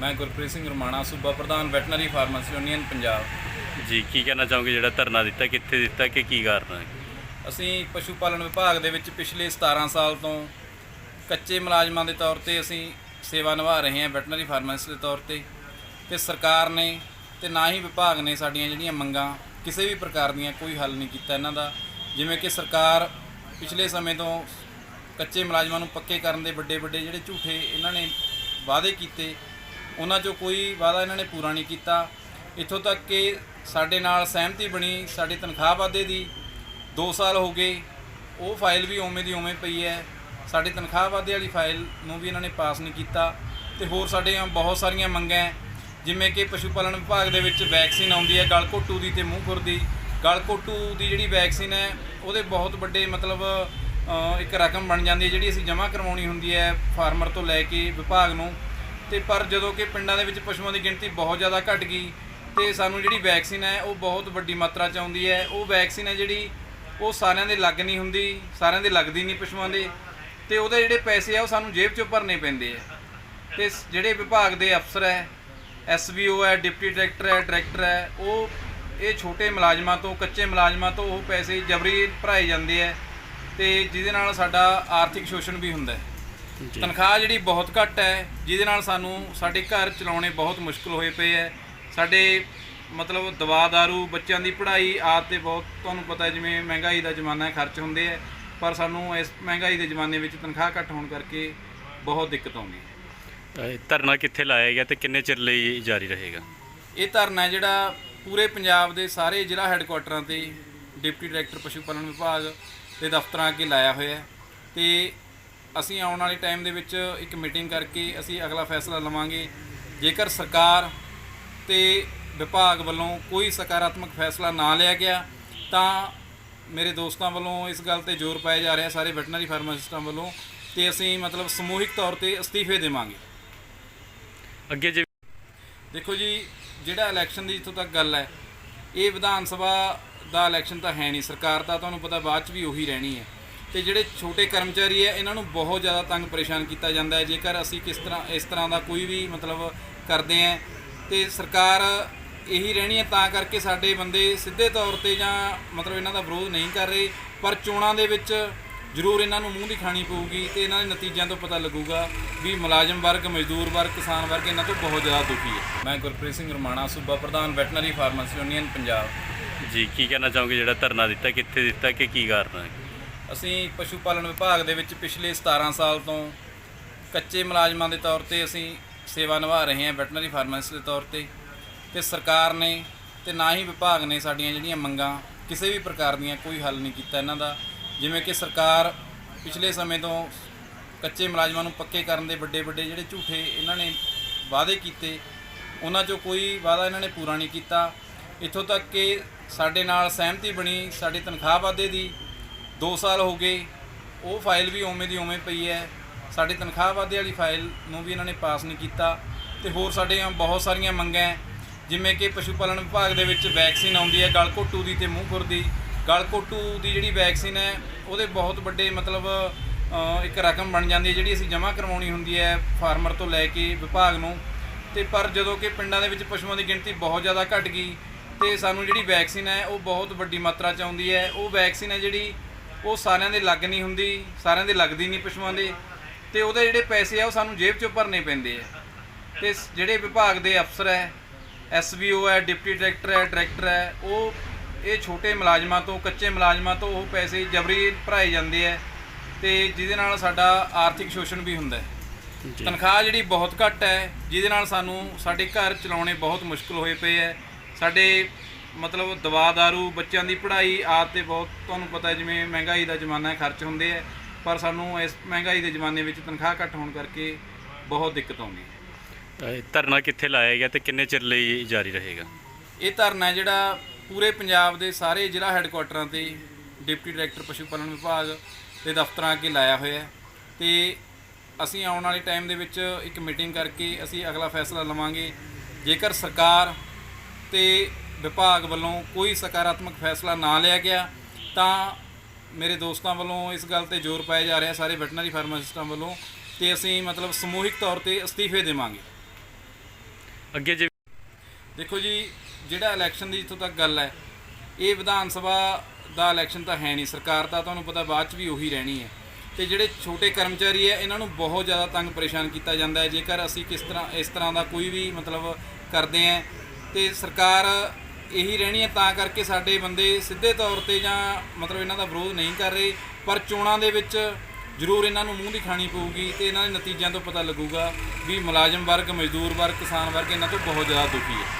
ਮੈਂ ਗੁਰਪ੍ਰੀਤ ਸਿੰਘ ਰਮਾਣਾ ਸੂਬਾ ਪ੍ਰਧਾਨ ਵੈਟਰਨਰੀ ਫਾਰਮੇਸੀ ਯੂਨੀਅਨ ਪੰਜਾਬ। ਜੀ ਕੀ ਕਹਿਣਾ ਚਾਹੋਗੇ ਜਿਹੜਾ ਧਰਨਾ ਦਿੱਤਾ ਕਿੱਥੇ ਦਿੱਤਾ ਕਿ ਕੀ ਕਾਰਨ ਹੈ? ਅਸੀਂ ਪਸ਼ੂ ਪਾਲਣ ਵਿਭਾਗ ਦੇ ਵਿੱਚ ਪਿਛਲੇ 17 ਸਾਲ ਤੋਂ ਕੱਚੇ ਮੁਲਾਜ਼ਮਾਂ ਦੇ ਤੌਰ ਤੇ ਅਸੀਂ ਸੇਵਾ ਨਿਭਾ ਰਹੇ ਹਾਂ ਵੈਟਰਨਰੀ ਫਾਰਮੇਸੀ ਦੇ ਤੌਰ ਤੇ। ਤੇ ਸਰਕਾਰ ਨੇ ਤੇ ਨਾ ਹੀ ਵਿਭਾਗ ਨੇ ਸਾਡੀਆਂ ਜਿਹੜੀਆਂ ਮੰਗਾਂ ਕਿਸੇ ਵੀ ਪ੍ਰਕਾਰ ਦੀਆਂ ਕੋਈ ਹੱਲ ਨਹੀਂ ਕੀਤਾ ਇਹਨਾਂ ਦਾ। ਜਿਵੇਂ ਕਿ ਸਰਕਾਰ ਪਿਛਲੇ ਸਮੇਂ ਤੋਂ ਕੱਚੇ ਮੁਲਾਜ਼ਮਾਂ ਨੂੰ ਪੱਕੇ ਕਰਨ ਦੇ ਵੱਡੇ ਵੱਡੇ ਜਿਹੜੇ ਝੂਠੇ ਇਹਨਾਂ ਨੇ ਵਾਅਦੇ ਕੀਤੇ ਉਹਨਾਂ 'ਚੋਂ ਕੋਈ ਵਾਅਦਾ ਇਹਨਾਂ ਨੇ ਪੂਰਾ ਨਹੀਂ ਕੀਤਾ। ਇੱਥੋਂ ਤੱਕ ਕਿ ਸਾਡੇ ਨਾਲ ਸਹਿਮਤੀ ਬਣੀ, ਸਾਡੀ ਤਨਖਾਹ ਵਾਧੇ ਦੀ 2 ਸਾਲ ਹੋ ਗਏ, ਉਹ ਫਾਈਲ ਵੀ ਉਵੇਂ ਦੀ ਉਵੇਂ ਪਈ ਹੈ। ਸਾਡੀ ਤਨਖਾਹ ਵਾਧੇ ਵਾਲੀ ਫਾਈਲ ਨੂੰ ਵੀ ਇਹਨਾਂ ਨੇ ਪਾਸ ਨਹੀਂ ਕੀਤਾ ਤੇ ਹੋਰ ਸਾਡੀਆਂ ਬਹੁਤ ਸਾਰੀਆਂ ਮੰਗਾਂ ਜਿਵੇਂ ਕਿ ਪਸ਼ੂ ਪਾਲਣ ਵਿਭਾਗ ਦੇ ਵਿੱਚ ਵੈਕਸੀਨ ਆਉਂਦੀ ਹੈ ਗਲ ਘੋਟੂ ਦੀ ਤੇ ਮੂੰਹ ਖੁਰ ਦੀ। ਗਲ ਘੋਟੂ ਦੀ ਜਿਹੜੀ ਵੈਕਸੀਨ ਹੈ, ਉਹਦੇ ਬਹੁਤ ਵੱਡੇ ਮਤਲਬ ਇੱਕ ਰਕਮ ਬਣ ਜਾਂਦੀ ਹੈ, ਜਿਹੜੀ ਅਸੀਂ ਜਮ੍ਹਾਂ ਕਰਵਾਉਣੀ ਹੁੰਦੀ ਹੈ ਫਾਰਮਰ ਤੋਂ ਲੈ ਕੇ ਵਿਭਾਗ ਨੂੰ। ਤੇ ਪਰ ਜਦੋਂ ਕਿ ਪਿੰਡਾਂ ਦੇ ਵਿੱਚ ਪਸ਼ੂਆਂ ਦੀ ਗਿਣਤੀ ਬਹੁਤ ਜ਼ਿਆਦਾ ਘਟ ਗਈ ਤੇ ਸਾਨੂੰ ਜਿਹੜੀ ਵੈਕਸੀਨ ਹੈ ਉਹ ਬਹੁਤ ਵੱਡੀ ਮਾਤਰਾ 'ਚ ਆਉਂਦੀ ਹੈ। ਉਹ ਵੈਕਸੀਨ ਹੈ ਜਿਹੜੀ ਉਹ ਸਾਰਿਆਂ ਦੇ ਲੱਗ ਨਹੀਂ ਹੁੰਦੀ, ਸਾਰਿਆਂ ਦੇ ਲੱਗਦੀ ਨਹੀਂ ਪਸ਼ੂਆਂ ਦੇ ਤੇ ਉਹਦੇ ਜਿਹੜੇ ਪੈਸੇ ਆ ਉਹ ਸਾਨੂੰ ਜੇਬ 'ਚੋਂ ਭਰਨੇ ਪੈਂਦੇ ਆ। ਤੇ ਜਿਹੜੇ ਵਿਭਾਗ ਦੇ ਅਫਸਰ ਹੈ ਐਸਵੀਓ ਹੈ, ਡਿਪਟੀ ਡਾਇਰੈਕਟਰ ਹੈ ਡਾਇਰੈਕਟਰ ਹੈ, ਉਹ ਇਹ ਛੋਟੇ ਮੁਲਾਜ਼ਮਾਂ ਤੋਂ, ਕੱਚੇ ਮੁਲਾਜ਼ਮਾਂ ਤੋਂ ਉਹ ਪੈਸੇ ਜਬਰੀ ਭਰਾਏ ਜਾਂਦੇ ਆ ਤੇ ਜਿਹਦੇ ਨਾਲ ਸਾਡਾ ਆਰਥਿਕ ਸ਼ੋਸ਼ਣ ਵੀ ਹੁੰਦਾ ਹੈ। ਤਨਖਾਹ ਜਿਹੜੀ ਬਹੁਤ ਘੱਟ ਹੈ ਜਿਹਦੇ ਨਾਲ ਸਾਨੂੰ ਸਾਡੇ ਘਰ ਚਲਾਉਣੇ ਬਹੁਤ ਮੁਸ਼ਕਲ ਹੋਏ ਪਏ ਹੈ। ਸਾਡੇ ਮਤਲਬ ਦਵਾ ਦਾਰੂ ਬੱਚਿਆਂ ਦੀ ਪੜ੍ਹਾਈ ਆਦਿ ਤੇ ਬਹੁਤ ਤੁਹਾਨੂੰ ਪਤਾ ਜਿਵੇਂ ਮਹਿੰਗਾਈ ਦਾ ਜ਼ਮਾਨਾ ਹੈ ਖਰਚ ਹੁੰਦੇ ਹੈ। ਪਰ ਸਾਨੂੰ ਇਸ ਮਹਿੰਗਾਈ ਦੇ ਜ਼ਮਾਨੇ ਵਿੱਚ ਤਨਖਾਹ ਘੱਟ ਹੋਣ ਕਰਕੇ ਬਹੁਤ ਦਿੱਕਤ ਆਉਂਦੀ ਹੈ। ਇਹ ਧਰਨਾ ਕਿੱਥੇ ਲਾਇਆ ਗਿਆ ਤੇ ਕਿੰਨੇ ਚਿਰ ਲਈ ਜਾਰੀ ਰਹੇਗਾ? ਇਹ ਧਰਨਾ ਜਿਹੜਾ ਪੂਰੇ ਪੰਜਾਬ ਦੇ ਸਾਰੇ ਜ਼ਿਲ੍ਹਾ ਹੈੱਡਕੁਆਟਰਾਂ ਤੇ ਡਿਪਟੀ ਡਾਇਰੈਕਟਰ ਪਸ਼ੂ ਪਾਲਣ ਵਿਭਾਗ ਦੇ ਦਫ਼ਤਰਾਂ ਅੱਗੇ ਲਾਇਆ ਹੋਇਆ ਹੈ। ਤੇ ਅਸੀਂ ਆਉਣ ਵਾਲੇ ਟਾਈਮ ਦੇ ਵਿੱਚ ਇੱਕ ਮੀਟਿੰਗ ਕਰਕੇ ਅਸੀਂ ਅਗਲਾ ਫੈਸਲਾ ਲਵਾਂਗੇ। ਜੇਕਰ ਸਰਕਾਰ ਤੇ ਵਿਭਾਗ ਵੱਲੋਂ ਕੋਈ ਸਕਾਰਾਤਮਕ ਫੈਸਲਾ ਨਾ ਲਿਆ ਗਿਆ ਤਾਂ ਮੇਰੇ ਦੋਸਤਾਂ ਵੱਲੋਂ ਇਸ ਗੱਲ ਤੇ ਜ਼ੋਰ ਪਾਇਆ ਜਾ ਰਿਹਾ ਸਾਰੇ ਵੈਟਰਨਰੀ ਫਾਰਮਾਸਿਸਟਾਂ ਵੱਲੋਂ ਤੇ ਅਸੀਂ ਮਤਲਬ ਸਮੂਹਿਕ ਤੌਰ ਤੇ ਅਸਤੀਫੇ ਦੇਵਾਂਗੇ। ਅੱਗੇ ਜੇ ਦੇਖੋ ਜੀ ਜਿਹੜਾ ਇਲੈਕਸ਼ਨ ਦੀ ਜਿੱਥੋਂ ਤੱਕ ਗੱਲ ਹੈ ਇਹ ਵਿਧਾਨ ਸਭਾ ਦਾ ਇਲੈਕਸ਼ਨ ਤਾਂ ਹੈ ਨਹੀਂ ਸਰਕਾਰ ਤਾਂ ਤੁਹਾਨੂੰ ਪਤਾ ਬਾਅਦ ਚ ਵੀ ਉਹੀ ਰਹਿਣੀ ਹੈ। ਤੇ ਜਿਹੜੇ ਛੋਟੇ ਕਰਮਚਾਰੀ ਹੈ ਇਹਨਾਂ ਨੂੰ ਬਹੁਤ ਜ਼ਿਆਦਾ ਤੰਗ ਪਰੇਸ਼ਾਨ ਕੀਤਾ ਜਾਂਦਾ ਹੈ। ਜੇਕਰ ਅਸੀਂ ਕਿਸ ਤਰ੍ਹਾਂ ਇਸ ਤਰ੍ਹਾਂ ਦਾ ਕੋਈ ਵੀ ਮਤਲਬ ਕਰਦੇ ਹਾਂ ਤੇ ਸਰਕਾਰ ਇਹੀ ਰਹਿਣੀ ਹੈ ਤਾਂ ਕਰਕੇ ਸਾਡੇ ਬੰਦੇ ਸਿੱਧੇ ਤੌਰ ਤੇ ਜਾਂ ਮਤਲਬ ਇਹਨਾਂ ਦਾ ਵਿਰੋਧ ਨਹੀਂ ਕਰ ਰਹੇ ਪਰ ਚੋਣਾਂ ਦੇ ਵਿੱਚ ਜ਼ਰੂਰ ਇਹਨਾਂ ਨੂੰ ਮੂੰਹ ਦੀ ਖਾਣੀ ਪਊਗੀ ਤੇ ਇਹਨਾਂ ਦੇ ਨਤੀਜਿਆਂ ਤੋਂ ਪਤਾ ਲੱਗੂਗਾ ਵੀ ਮੁਲਾਜ਼ਮ ਵਰਗ ਮਜ਼ਦੂਰ ਵਰਗ ਕਿਸਾਨ ਵਰਗ ਇਹਨਾਂ ਤੋਂ ਬਹੁਤ ਜ਼ਿਆਦਾ ਦੁਖੀ ਹੈ। ਮੈਂ ਗੁਰਪ੍ਰੀਤ ਸਿੰਘ ਰਮਾਣਾ ਸੂਬਾ ਪ੍ਰਧਾਨ ਵੈਟਰਨਰੀ ਫਾਰਮੇਸੀ ਯੂਨੀਅਨ ਪੰਜਾਬ। ਜੀ ਕੀ ਕਹਿਣਾ ਚਾਹੋਗੇ ਜਿਹੜਾ ਧਰਨਾ ਦਿੱਤਾ ਕਿੱਥੇ ਦਿੱਤਾ ਕਿ ਕੀ ਕਾਰਨ ਹੈ? ਅਸੀਂ ਪਸ਼ੂ ਪਾਲਣ ਵਿਭਾਗ ਦੇ ਵਿੱਚ ਪਿਛਲੇ 17 ਸਾਲ ਤੋਂ ਕੱਚੇ ਮੁਲਾਜ਼ਮਾਂ ਦੇ ਤੌਰ ਤੇ ਅਸੀਂ ਸੇਵਾ ਨਿਭਾ ਰਹੇ ਹਾਂ, ਵੈਟਰਨਰੀ ਫਾਰਮੇਸੀ ਦੇ ਤੌਰ ਤੇ। ਤੇ ਸਰਕਾਰ ਨੇ ਤੇ ਨਾ ਹੀ ਵਿਭਾਗ ਨੇ ਸਾਡੀਆਂ ਜਿਹੜੀਆਂ ਮੰਗਾਂ ਕਿਸੇ ਵੀ ਪ੍ਰਕਾਰ ਦੀਆਂ ਕੋਈ ਹੱਲ ਨਹੀਂ ਕੀਤਾ ਇਹਨਾਂ ਦਾ। ਜਿਵੇਂ ਕਿ ਸਰਕਾਰ ਪਿਛਲੇ ਸਮੇਂ ਤੋਂ ਕੱਚੇ ਮੁਲਾਜ਼ਮਾਂ ਨੂੰ ਪੱਕੇ ਕਰਨ ਦੇ ਵੱਡੇ ਵੱਡੇ ਜਿਹੜੇ ਝੂਠੇ ਇਹਨਾਂ ਨੇ ਵਾਅਦੇ ਕੀਤੇ, ਉਹਨਾਂ 'ਚੋਂ ਕੋਈ ਵਾਅਦਾ ਇਹਨਾਂ ਨੇ ਪੂਰਾ ਨਹੀਂ ਕੀਤਾ। ਇੱਥੋਂ ਤੱਕ ਕਿ ਸਾਡੇ ਨਾਲ ਸਹਿਮਤੀ ਬਣੀ, ਸਾਡੀ ਤਨਖਾਹ ਵਾਧੇ ਦੀ 2 ਸਾਲ ਹੋ ਗਏ, ਉਹ ਫਾਈਲ ਵੀ ਉਵੇਂ ਦੀ ਉਵੇਂ ਪਈ ਹੈ। ਸਾਡੀ ਤਨਖਾਹ ਵਾਧੇ ਵਾਲੀ ਫਾਈਲ ਨੂੰ ਵੀ ਇਹਨਾਂ ਨੇ ਪਾਸ ਨਹੀਂ ਕੀਤਾ ਤੇ ਹੋਰ ਸਾਡੀਆਂ ਬਹੁਤ ਸਾਰੀਆਂ ਮੰਗਾਂ ਜਿਵੇਂ ਕਿ ਪਸ਼ੂ ਪਾਲਣ ਵਿਭਾਗ ਦੇ ਵਿੱਚ ਵੈਕਸੀਨ ਆਉਂਦੀ ਹੈ ਗਲ ਘੋਟੂ ਦੀ ਤੇ ਮੂੰਹ ਖੁਰ ਦੀ। ਗਲ ਘੋਟੂ ਦੀ ਜਿਹੜੀ ਵੈਕਸੀਨ ਹੈ, ਉਹਦੇ ਬਹੁਤ ਵੱਡੇ ਮਤਲਬ ਇੱਕ ਰਕਮ ਬਣ ਜਾਂਦੀ ਹੈ, ਜਿਹੜੀ ਅਸੀਂ ਜਮ੍ਹਾਂ ਕਰਵਾਉਣੀ ਹੁੰਦੀ ਹੈ ਫਾਰਮਰ ਤੋਂ ਲੈ ਕੇ ਵਿਭਾਗ ਨੂੰ। ਤੇ ਪਰ ਜਦੋਂ ਕਿ ਪਿੰਡਾਂ ਦੇ ਵਿੱਚ ਪਸ਼ੂਆਂ ਦੀ ਗਿਣਤੀ ਬਹੁਤ ਜ਼ਿਆਦਾ ਘਟ ਗਈ ਤੇ ਸਾਨੂੰ ਜਿਹੜੀ ਵੈਕਸੀਨ ਹੈ, ਉਹ ਬਹੁਤ ਵੱਡੀ ਮਾਤਰਾ 'ਚ ਆਉਂਦੀ ਹੈ। ਉਹ ਵੈਕਸੀਨ ਹੈ ਜਿਹੜੀ ਉਹ ਸਾਰਿਆਂ ਦੇ ਲੱਗ ਨਹੀਂ ਹੁੰਦੀ ਸਾਰਿਆਂ ਦੇ ਲੱਗਦੀ ਨਹੀਂ ਪਸ਼ੂਆਂ ਦੇ ਤੇ ਉਹਦੇ ਜਿਹੜੇ ਪੈਸੇ ਆ ਉਹ ਸਾਨੂੰ ਜੇਬ 'ਚੋਂ ਭਰਨੇ ਪੈਂਦੇ ਆ। ਤੇ ਜਿਹੜੇ ਵਿਭਾਗ ਦੇ ਅਫਸਰ ਹੈ ਐਸਵੀਓ ਹੈ ਡਿਪਟੀ ਡਾਇਰੈਕਟਰ ਹੈ ਡਾਇਰੈਕਟਰ ਹੈ ਉਹ ਇਹ ਛੋਟੇ ਮੁਲਾਜ਼ਮਾਂ ਤੋਂ ਕੱਚੇ ਮੁਲਾਜ਼ਮਾਂ ਤੋਂ ਉਹ ਪੈਸੇ ਜਬਰੀ ਭਰਾਏ ਜਾਂਦੇ ਆ ਤੇ ਜਿਹਦੇ ਨਾਲ ਸਾਡਾ ਆਰਥਿਕ ਸ਼ੋਸ਼ਣ ਵੀ ਹੁੰਦਾ ਹੈ। ਤਨਖਾਹ ਜਿਹੜੀ ਬਹੁਤ ਘੱਟ ਹੈ ਜਿਹਦੇ ਨਾਲ ਸਾਨੂੰ ਸਾਡੇ ਘਰ ਚਲਾਉਣੇ ਬਹੁਤ ਮੁਸ਼ਕਲ ਹੋਏ ਪਏ ਹੈ। ਸਾਡੇ ਮਤਲਬ ਦਵਾ ਦਾਰੂ ਬੱਚਿਆਂ ਦੀ ਪੜ੍ਹਾਈ ਆਦਿ ਤੇ ਬਹੁਤ ਤੁਹਾਨੂੰ ਪਤਾ ਹੈ ਜਿਵੇਂ ਮਹਿੰਗਾਈ ਦਾ ਜ਼ਮਾਨਾ ਹੈ ਖਰਚ ਹੁੰਦੇ ਹੈ ਪਰ ਸਾਨੂੰ ਇਸ ਮਹਿੰਗਾਈ ਦੇ ਜ਼ਮਾਨੇ ਵਿੱਚ ਤਨਖਾਹ ਘੱਟ ਹੋਣ ਕਰਕੇ ਬਹੁਤ ਦਿੱਕਤ ਆਉਂਦੀ ਹੈ। ਇਹ ਧਰਨਾ ਕਿੱਥੇ ਲਾਇਆ ਗਿਆ ਤੇ ਕਿੰਨੇ ਚਿਰ ਲਈ ਜਾਰੀ ਰਹੇਗਾ? ਇਹ ਧਰਨਾ ਜਿਹੜਾ ਪੂਰੇ ਪੰਜਾਬ ਦੇ ਸਾਰੇ ਜ਼ਿਲ੍ਹਾ ਹੈੱਡਕੁਆਟਰਾਂ ਤੇ ਡਿਪਟੀ ਡਾਇਰੈਕਟਰ ਪਸ਼ੂ ਪਾਲਣ ਵਿਭਾਗ ਦੇ ਦਫ਼ਤਰਾਂ ਅੱਗੇ ਲਾਇਆ ਹੋਇਆ ਹੈ ਤੇ ਅਸੀਂ ਆਉਣ ਵਾਲੇ ਟਾਈਮ ਦੇ ਵਿੱਚ ਇੱਕ ਮੀਟਿੰਗ ਕਰਕੇ ਅਸੀਂ ਅਗਲਾ ਫੈਸਲਾ ਲਵਾਂਗੇ। ਜੇਕਰ ਸਰਕਾਰ ਤੇ ਵਿਭਾਗ ਵੱਲੋਂ ਕੋਈ ਸਕਾਰਾਤਮਕ ਫੈਸਲਾ ਨਾ ਲਿਆ ਗਿਆ ਤਾਂ ਮੇਰੇ ਦੋਸਤਾਂ ਵੱਲੋਂ ਇਸ ਗੱਲ ਤੇ ਜ਼ੋਰ ਪਾਇਆ ਜਾ ਰਿਹਾ ਸਾਰੇ ਵੈਟਰਨਰੀ ਫਾਰਮਾਸਿਸਟਾਂ ਵੱਲੋਂ ਤੇ ਅਸੀਂ ਮਤਲਬ ਸਮੂਹਿਕ ਤੌਰ ਤੇ ਅਸਤੀਫੇ ਦੇਵਾਂਗੇ। ਅੱਗੇ ਜੇ ਦੇਖੋ ਜੀ ਜਿਹੜਾ ਇਲੈਕਸ਼ਨ ਦੀ ਜਿੱਥੋਂ ਤੱਕ ਗੱਲ ਹੈ ਇਹ ਵਿਧਾਨ ਸਭਾ ਦਾ ਇਲੈਕਸ਼ਨ ਤਾਂ ਹੈ ਨਹੀਂ ਸਰਕਾਰ ਤਾਂ ਤੁਹਾਨੂੰ ਪਤਾ ਬਾਅਦ ਚ ਵੀ ਉਹੀ ਰਹਿਣੀ ਹੈ। ਤੇ ਜਿਹੜੇ ਛੋਟੇ ਕਰਮਚਾਰੀ ਹੈ ਇਹਨਾਂ ਨੂੰ ਬਹੁਤ ਜ਼ਿਆਦਾ ਤੰਗ ਪਰੇਸ਼ਾਨ ਕੀਤਾ ਜਾਂਦਾ ਹੈ ਜੇਕਰ ਅਸੀਂ ਕਿਸ ਤਰ੍ਹਾਂ ਇਸ ਤਰ੍ਹਾਂ ਦਾ ਕੋਈ ਵੀ ਮਤਲਬ ਕਰਦੇ ਹਾਂ ਤੇ ਸਰਕਾਰ ਇਹੀ ਰਹਿਣੀ ਹੈ, ਤਾਂ ਕਰਕੇ ਸਾਡੇ ਬੰਦੇ ਸਿੱਧੇ ਤੌਰ ਤੇ ਜਾਂ ਮਤਲਬ ਇਹਨਾਂ ਦਾ ਵਿਰੋਧ ਨਹੀਂ ਕਰ ਰਹੇ, ਪਰ ਚੋਣਾਂ ਦੇ ਵਿੱਚ ਜ਼ਰੂਰ ਇਹਨਾਂ ਨੂੰ ਮੂੰਹ ਦੀ ਖਾਣੀ ਪਊਗੀ ਤੇ ਇਹਨਾਂ ਦੇ ਨਤੀਜਿਆਂ ਤੋਂ ਪਤਾ ਲੱਗੂਗਾ ਵੀ ਮੁਲਾਜ਼ਮ ਵਰਗ, ਮਜ਼ਦੂਰ ਵਰਗ, ਕਿਸਾਨ ਵਰਗ ਇਹਨਾਂ ਤੋਂ ਬਹੁਤ ਜ਼ਿਆਦਾ ਦੁਖੀ ਹੈ।